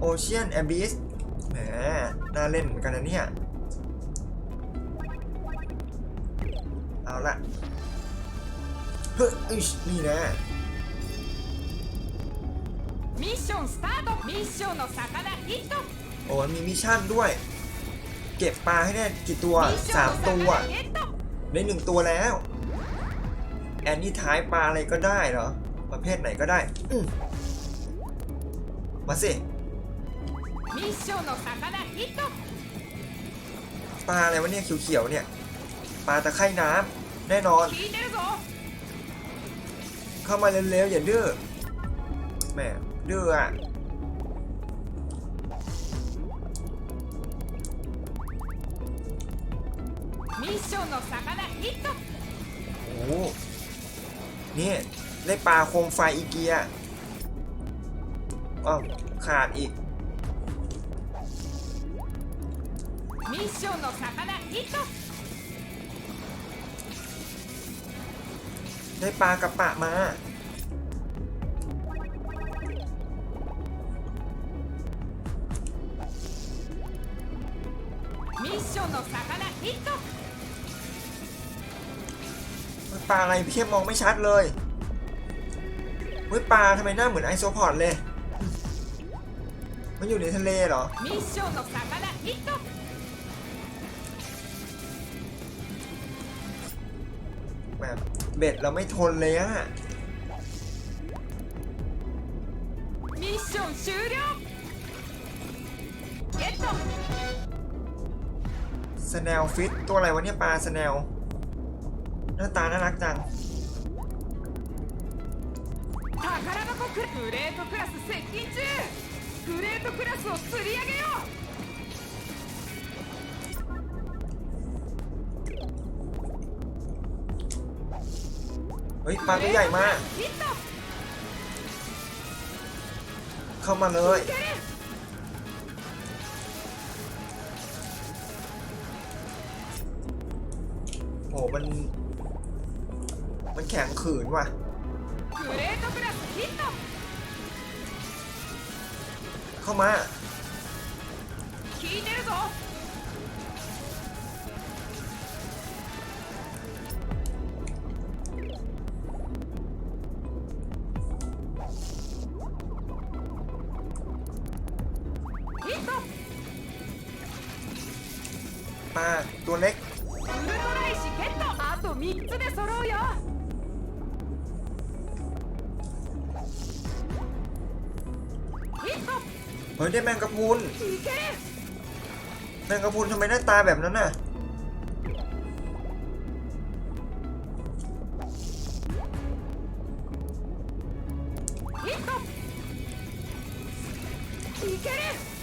โอเชียนแอบิสแหมน่าเล่นเหมือนกันนะเนี่ย เอาละเฮ้ยอิ๊ชนี่นะ ミッションスタートミッションの魚ヒット โอ้ยมีมิชชั่นด้วย เก็บปลาให้ได้กี่ตัว ミッショ สา ン ม の ตัว 魚ゲット ได้หนึ่งตัวแล้ว แอนนี่ท้ายปลาอะไรก็ได้เหรอ ประเภทไหนก็ได้อืมมาสิ ミッションの魚ヒット ปลาอะไรวะเนี่ยเขียวๆเนี่ย ปลาตะไคร่น้ำแน่นอน 聞いてるぞ เข้ามาเร็วๆอย่าดื้อแหมดื้ออ่ะ ミッションの魚ヒット โอ้โหนี่ได้ปลาโคมไฟอีเกียอ้าวขาดอีก ミッションの魚ヒット ได้ปลากระปะมา ミッションの魚ヒット ปลาอะไรพี่เข้มมองไม่ชัดเลยเฮ้ยปลาทำไมหน้าเหมือนไอโซพอร์ตเลย มันอยู่ในทะเลเหรอ ミッションの魚ヒット แบบเบ็ดเราไม่ทนเลยอะ ミッション終了ゲット สแนลฟิตตัวอะไรวะเนี่ยปลาสแนลหน้าตาน่ารักจัง 宝箱クラグレートクラス接近中グレートクラスを釣り上げよ เ ฮ้ยปลาตัวใหญ่มา เข้ามาเลย โห มัน มันแข็งขืนว่ะเข้ามา ปลาตัวเล็ก ウルトラ石ゲットあと3つで揃うよヒット เฮ้ยได้แมงกะพรุน いける แมงกะพรุนทำไมหน้าตาแบบนั้นน่ะ ヒットいけるゲット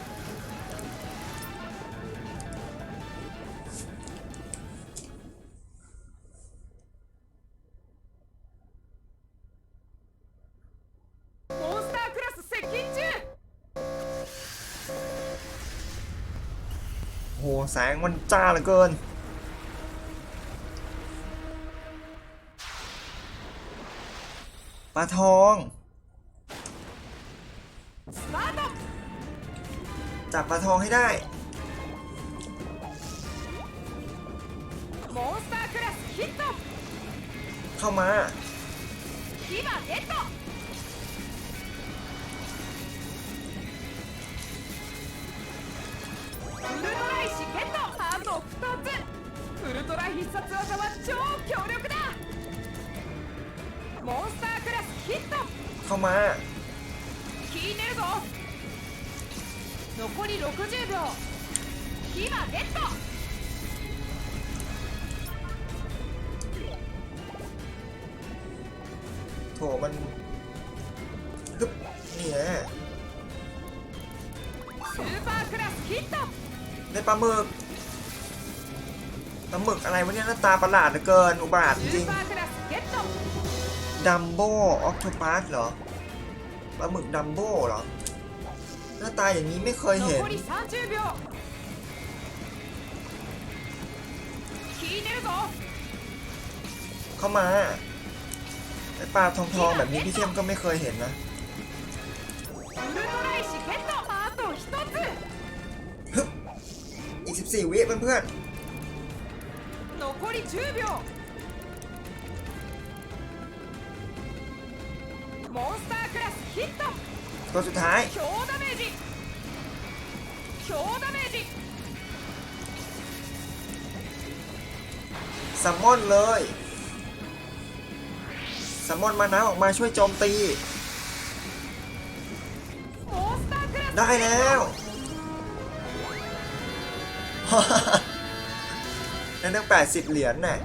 แสงมันจ้าเหลือเกิน ปลาทองจับปลาทองให้ได้เข้ามา 必殺技は超強力だモンスタークラスヒット เข้ามา 聞いてるぞ残り60秒牙ゲット โถมันฮึบนี่แหละ スーパークラスヒット ได้ปลาหมึก ปลาหมึกอะไรวะเนี่ยหน้าตาประหลาดเหลือเกินอุบาทจริงดัมโบ้ออคโตปัสเหรอปลาหมึกดัมโบ้เหรอ หน้าตาอย่างนี้ไม่เคยเห็นเข้ามาไอปลาทองทองแบบนี้พี่เข้มก็ไม่เคยเห็นนะอีกสิบสี่วิเพื่อนเพื่อน 残り10秒モンスタークラスヒット ๆ ตัวสุดท้าย 強ダメージ強ダメージ ซัมมอนเลยซัมมอนมาน้ำออกมาช่วยโจมตี モンスタークラス ได้แล้ว ได้ตั้งแปดสิบเหรียญน่ะ